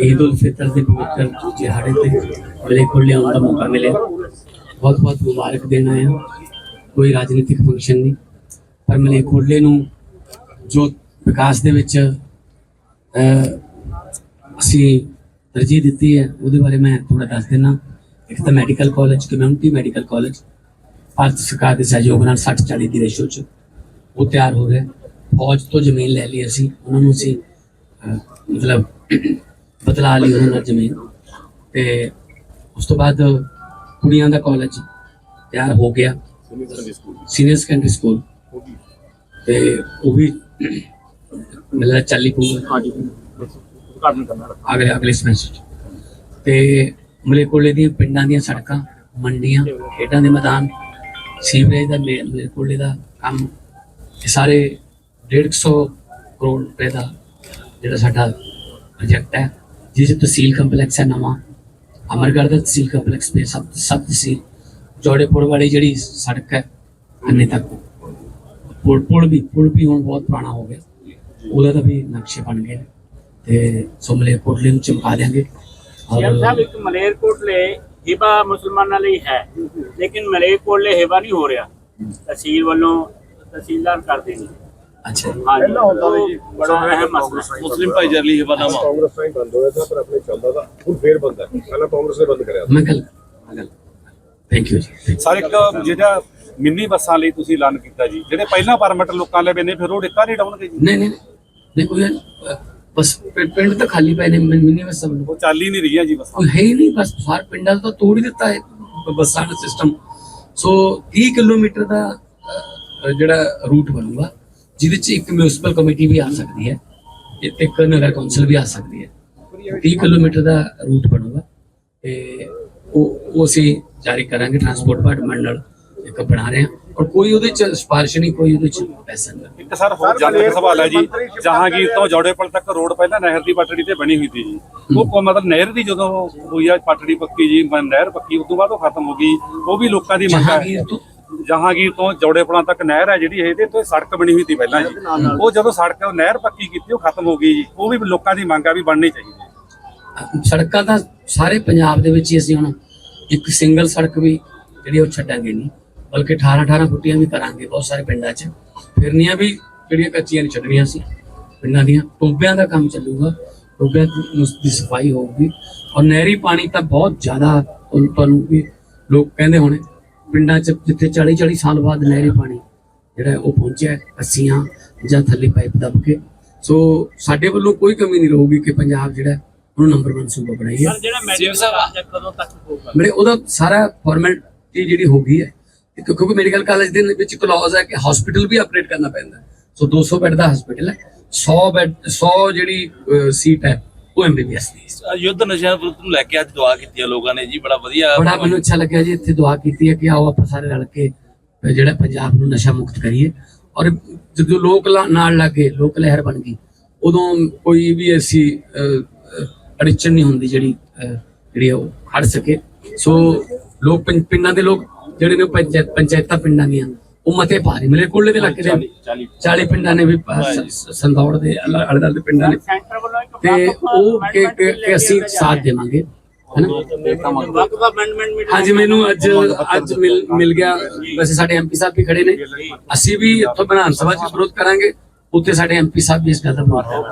ਈਦ ਉਲ ਫਿਤਰ ਦੇ ਪਵਿੱਤਰ ਦਿਹਾੜੇ ਤੇ ਮੇਰੇ ਕੋਲ ਲਿਆਉਣ ਦਾ ਮੌਕਾ ਮਿਲਿਆ ਬਹੁਤ ਬਹੁਤ ਮੁਬਾਰਕ ਦੇਣਾ ਆਇਆ ਕੋਈ ਰਾਜਨੀਤਿਕ ਫੰਕਸ਼ਨ ਨਹੀਂ ਪਰ ਮਲੇ ਕੋਲੇ ਨੂੰ ਜੋ ਵਿਕਾਸ ਦੇ ਵਿੱਚ ਅਸੀਂ ਤਰਜੀਹ ਦਿੱਤੀ ਹੈ ਉਹਦੇ ਬਾਰੇ ਮੈਂ ਥੋੜਾ ਦੱਸ ਦੇਣਾ ਇੱਕ ਤਾਂ medical college community medical college Bharat ਸਰਕਾਰ ਦੇ ਸਹਿਯੋਗ ਨਾਲ 60 40 ਦੀ ਰੇਸ਼ੋ ਚ ਉਹ ਤਿਆਰ ਹੋ ਰਿਹਾ ਫੌਜ ਤੋਂ ਜ਼ਮੀਨ ਲੈ ਲਈ ਅਸੀਂ। ਉਹਨਾਂ ਨੂੰ ਅਸੀਂ ਮਤਲਬ ਬਦਲਾ ਲਈ ਉਹਨਾਂ ਨਾਲ ਜ਼ਮੀਨ ਤੇ ਉਸ ਤੋਂ ਬਾਅਦ ਕੁੜੀਆਂ ਦਾ ਕਾਲਜ ਤਿਆਰ ਹੋ ਗਿਆ। ਸੀਨੀਅਰ ਸੈਕੰਡਰੀ ਸਕੂਲ ਤੇ ਉਹ ਵੀ ਮਿਲਦਾ ਚੱਲੀ ਪਊਗਾ। ਹਾਂਜੀ। ਉਦਘਾਟਨ ਕਰਨਾ। ਅਗਲੇ ਅਗਲੇ ਸਮੈਸਟਰ। ਤੇ ਮਲੇਕੋਲੇ ਦੀਆਂ ਪਿੰਡਾਂ ਦੀਆਂ ਸੜਕਾਂ ਮੰਡੀਆਂ ਖੇਡਾਂ ਦੇ ਮੈਦਾਨ ਸੀਵਰੇਜ ਦਾ ਮੇ- ਮਲੇਕੋਲੇ ਦਾ ਕੰਮ ਇਹ ਸਾਰੇ 150 ਕਰੋੜ ਰੁਪਏ ਦਾ ਜਿਹੜਾ ਸਾਡਾ ਪ੍ਰੋਜੈਕਟ ਹੈ। ਜਿਸ ਤਹਿਸੀਲ ਕੰਪਲੈਕਸ ਹੈ ਨਵਾਂ, ਅਮਰਗੜ੍ਹ ਦਾ ਤਹਿਸੀਲ ਕੰਪਲੈਕਸ ਪੇ ਸਭ ਸਭ ਤਹਿਸੀਲ, ਜੋੜੇਪੁਰ ਵਾਲੀ ਜਿਹੜੀ ਸੜਕ ਹੈ, ਅੰਨੇ ਤੱਕ। ਪੁਲ ਪੁਲ ਵੀ ਪੁਲ ਵੀ ਹੁਣ ਬਹੁਤ ਪੁਰਾਣਾ ਹੋ ਗਿਆ। ਉਹਦਾ ਤਾਂ ਵੀ ਨਕਸ਼ੇ ਬਣ ਗਏ ਤੇ ਸੋ ਮਲੇਰਕੋਟਲੇ ਨੂੰ ਚਮਕਾ ਦਿਆਂਗੇ। ਸੀਐਮ ਸਾਹਿਬ, ਇੱਕ ਮਲੇਰਕੋਟਲੇ ਹਿਬਾ ਮੁਸਲਮਾਨਾਂ ਲਈ ਹੈ, ਲੇਕਿਨ ਮਲੇਰਕੋਟਲੇ ਹਿਬਾ ਨਹੀਂ ਹੋ ਰਿਹਾ। ਤਹਿਸੀਲ ਵੱਲੋਂ ਤਹਿਸੀਲਦਾਰ ਕਰਦੇ ਨੇ ਅੱਛਾ ਹਾਂਜੀ। ਉਹ ਬੜਾ ਅਹਿਮ ਮਸਲਾ ਹੈ ਮੁਸਲਿਮ ਭਾਈਚਾਰੇ ਲਈ ਹਵਾਨਾਮਾ ਕਾਂਗਰਸ ਨਾਲ ਹੀ ਬੰਦ ਹੋਇਆ ਸੀ ਪਰ ਆਪਣੇ ਚੱਲਦਾ ਤਾਂ ਹੁਣ ਫੇਰ ਬੰਦ ਹੈ। ਪਹਿਲਾਂ ਕਾਂਗਰਸ ਨੇ ਬੰਦ ਕਰਿਆ ਸੀ। ਮੈਂ ਗੱਲ ਮੈਂ ਗੱਲ। ਥੈਂਕ ਯੂ ਜੀ ਸਰ ਇੱਕ ਜਿਹੜਾ ਮਿੰਨੀ ਬੱਸਾਂ ਲਈ ਤੁਸੀਂ ਐਲਾਨ ਕੀਤਾ ਜੀ ਜਿਹੜੇ ਪਹਿਲਾਂ ਪਰਮਿਟ ਲੋਕਾਂ ਲੈ ਨੇ ਫਿਰ ਉਹ ਡਿੱਕਾ ਨਹੀਂ ਡਾਉਣਗੇ ਜੀ? ਨਹੀਂ ਨਹੀਂ ਨਹੀਂ ਨਹੀਂ ਕੋਈ ਅ, ਬਸ ਪਿੰ- ਪਿੰਡ ਤਾਂ ਖਾਲੀ ਪਏ ਨੇ ਮੈਂ ਮਿੰਨੀ ਬਸ ਸਭ ਨੂੰ। ਉਹ ਚੱਲ ਹੀ ਨਹੀਂ ਰਹੀਆਂ ਜੀ ਬੱਸਾਂ। ਕੋਈ ਹੈ ਹੀ ਨਹੀਂ ਬਸ ਸਾਰ ਪਿੰਡਾਂ ਦਾ ਤਾਂ ਤੋੜ ਹੀ ਦਿੱਤਾ ਹੈ ਬ- ਬੱਸਾਂ ਦਾ ਸਿਸਟਮ ਸੋ 30 ਕਿਲੋਮੀਟਰ ਦਾ ਅ, ਜਿਹੜਾ ਰੂਟ ਬਣੂਗਾ ਜਿਹਦੇ ਚ ਇੱਕ ਮਿਊਨਿਸਪਲ ਕਮੇਟੀ ਵੀ ਆ ਸਕਦੀ ਹੈ ਤੇ ਇੱਕ ਨਗਰ ਕੌਂਸਲ ਵੀ ਆ ਸਕਦੀ ਹੈ। 30 ਕਿਲੋਮੀਟਰ ਦਾ ਰੂਟ ਬਣੂਗਾ ਤੇ ਉਹ ਉਹ ਅਸੀਂ ਜਾਰੀ ਕਰਾਂਗੇ ਟਰਾਂਸਪੋਰਟ ਡਿਪਾਰਟਮੈਂਟ ਨਾਲ ਇੱਕ ਬਣਾ ਰਹੇ ਹਾਂ। ਔਰ ਕੋਈ ਉਹਦੇ ਚ ਸਿਫਾਰਿਸ਼ ਨਹੀਂ ਕੋਈ ਉਹਦੇ ਚ ਪੈਸਾ ਨਹੀਂ। ਇੱਕ ਸਰ ਹੋਰ ਜਨਤਕ ਸਵਾਲ ਹੈ ਜੀ। ਜਹਾਂਗੀਰ ਤੋਂ ਜੋੜੇਪਲ ਤੱਕ ਰੋਡ ਪਹਿਲਾਂ ਨਹਿਰ ਦੀ ਪਟੜੀ ਤੇ ਬਣੀ ਹੋਈ ਸੀ ਜੀ। ਉਹ ਕੋ ਮਤਲਬ ਨਹਿਰ ਦੀ ਜਦੋਂ ਹੋਈ ਆ ਪਟੜੀ ਪੱਕੀ ਜੀ ਨਹਿਰ ਪੱਕੀ ਉਸ ਤੋਂ ਬਾਅਦ ਉਹ ਖਤਮ ਹੋ ਗਈ। ਉਹ ਵੀ ਲੋਕਾਂ ਦੀ ਮੰਗ ਹੈ। ਜਹਾਂਗੀਰ ਤੋਂ ਜਹਾਂਗੀਰ ਤੱਕ ਨਹਿਰ ਹੈ ਜਿਹੜੀ ਇਹਦੇ ਤੋਂ ਸੜਕ ਬਣੀ ਹੋਈ ਸੀ ਪਹਿਲਾਂ ਜੀ। ਉਹ ਜਦੋਂ ਸੜਕ ਨਹਿਰ ਪੱਕੀ ਕੀਤੀ, ਉਹ ਖਤਮ ਹੋ ਗਈ ਜੀ। ਉਹ ਵੀ ਲੋਕਾਂ ਦੀ ਮੰਗ ਆ ਵੀ ਬਣਨੀ ਚਾਹੀਦੀ ਸੜਕਾਂ ਤਾਂ ਸਾਰੇ ਪੰਜਾਬ ਦੇ ਵਿੱਚ ਹੀ ਅਸੀਂ ਹੁਣ ਇੱਕ ਸਿੰਗਲ ਸੜਕ ਵੀ ਜਿਹੜੀ ਉਹ ਛੱਡਾਂਗੇ ਨਹੀਂ। ਬਲਕਿ 18 18 ਫੁੱਟੀਆਂ ਵੀ ਕਰਾਂਗੇ ਬਹੁਤ ਸਾਰੇ ਪਿੰਡਾਂ 'ਚ। ਫਿਰਨੀਆਂ ਵੀ ਜਿਹੜੀਆਂ ਕੱਚੀਆਂ ਨਹੀਂ ਛੱਡਣੀਆਂ ਸੀ ਪਿੰਡਾਂ ਦੀਆਂ। ਟੋਬਿਆਂ ਦਾ ਕੰਮ ਚੱਲੂਗਾ। ਟੋਬਿਆਂ ਨੂੰ ਦੀ ਸਫ਼ਾਈ ਹੋਊਗੀ। ਔਰ ਨਹਿਰੀ ਪਾਣੀ ਤਾਂ ਬਹੁਤ ਜ਼ਿਆਦਾ ਤੁਹਾਨੂੰ ਵੀ ਲੋਕ ਕਹਿੰਦੇ ਹੋਣੇ ਪਿੰਡਾਂ 'ਚ ਜਿੱਥੇ 40 40 ਸਾਲ ਬਾਅਦ ਨਹਿਰੀ ਪਾਣੀ ਜਿਹੜਾ ਉਹ ਪਹੁੰਚਿਆ ਹੈ, ਅੱਸੀਆਂ ਜਾਂ ਥੱਲੇ ਪਾਈਪ ਦੱਬ ਕੇ। ਸੋ ਸਾਡੇ ਵੱਲੋਂ ਕੋਈ ਕਮੀ ਨਹੀਂ ਰਹੂਗੀ ਕਿ ਪੰਜਾਬ ਜਿਹੜਾ ਉਹਨੂੰ ਨੰਬਰ 1 ਸੂਬਾ ਬਣਾਈਏ। ਸਰ ਜਿਹੜਾ ਮੈਡੀਕਲ ਕਦੋਂ ਤੱਕ ਹੋਊਗਾ? ਮੇਰੇ ਉਹਦਾ ਸਾਰਾ ਫਾਰਮੈਲਿਟੀ ਜਿਹੜੀ ਹੋ ਗਈ ਹੈ ਕਿਉਂਕਿ ਮੈਡੀਕਲ ਕਾਲਜ ਦੇ ਵਿੱਚ ਕਲੌਜ਼ ਹੈ ਕਿ ਹਸਪੀਟਲ ਵੀ ਆਪਰੇਟ ਕਰਨਾ ਪੈਂਦਾ। ਸੋ 200 ਬੈੱਡ ਦਾ ਹਸਪੀਟਲ ਹੈ 100 ਬੈੱਡ 100 ਜਿਹੜੀ ਸੀਟ ਹੈ ਉਹ ਐਮਬੀਬੀਐਸ ਦੀ ਹੈ। ਯੁੱਧ ਨਸ਼ਿਆਂ ਵਿਰੁੱਧ ਨੂੰ ਲੈ ਕੇ ਅੱਜ ਦੁਆ ਕੀਤੀ ਹੈ ਲੋਕਾਂ ਨੇ ਜੀ ਬੜਾ ਵਧੀਆ ਬੜਾ ਮੈਨੂੰ ਅੱਛਾ ਲੱਗਿਆ ਜੀ ਇੱਥੇ ਦੁਆ ਕੀਤੀ ਹੈ ਕਿ ਆਓ ਆਪਾਂ ਸਾਰੇ ਰਲ ਕੇ ਜਿਹੜਾ ਪੰਜਾਬ ਨੂੰ ਨਸ਼ਾ ਮੁਕਤ ਕਰੀਏ। ਔਰ ਜਦੋਂ ਲੋਕ ਨਾਲ ਲੱਗੇ ਲੋਕ ਲਹਿਰ ਬਣ ਗਈ ਉਦੋਂ ਕੋਈ ਵੀ ਐਸੀ ਅੜਚਨ ਨਹੀਂ ਹੁੰਦੀ ਜਿਹੜੀ ਜਿਹੜੀ ਉਹ ਖੜ ਸਕੇ। ਸੋ ਲੋਕ ਪਿੰਡਾਂ ਦੇ ਲੋਕ ਜਿਹੜੇ ਨੇ ਪੰਚਾਇਤ ਪੰਚਾਇਤਾਂ ਪਿੰਡਾਂ ਦੀਆਂ ਉਹ ਮਤੇ ਪਾ ਰਹੇ ਮੇਰੇ ਕੋਲੇ ਦੇ ਇਲਾਕੇ ਦੇ 40 ਪਿੰਡਾਂ ਨੇ ਵੀ ਸੰਦੌੜ ਦੇ ਅਲੱਗ ਦੇ ਪਿੰਡਾਂ ਨੇ। ਸੈਂਟਰ ਤੇ ਉਹ ਕਿ ਕਿ- ਅਸੀਂ ਸਾਥ ਦੇਵਾਂਗੇ ਹਾਂਜੀ ਮੈਨੂੰ ਅੱਜ ਅੱਜ ਮਿਲ ਗਿਆ। ਵੈਸੇ ਸਾਡੇ ਐਮਪੀ ਸਾਹਿਬ ਵੀ ਖੜੇ ਨੇ। ਅਸੀਂ ਵੀ ਇੱਥੋਂ ਵਿਧਾਨ ਸਭਾ 'ਚ ਵਿਰੋਧ ਕਰਾਂਗੇ। ਉੱਥੇ ਸਾਡੇ ਐਮਪੀ ਸਾਹਿਬ ਵੀ ਇਸ ਗੱਲ ਦਾ ਕਰਾਂਗੇ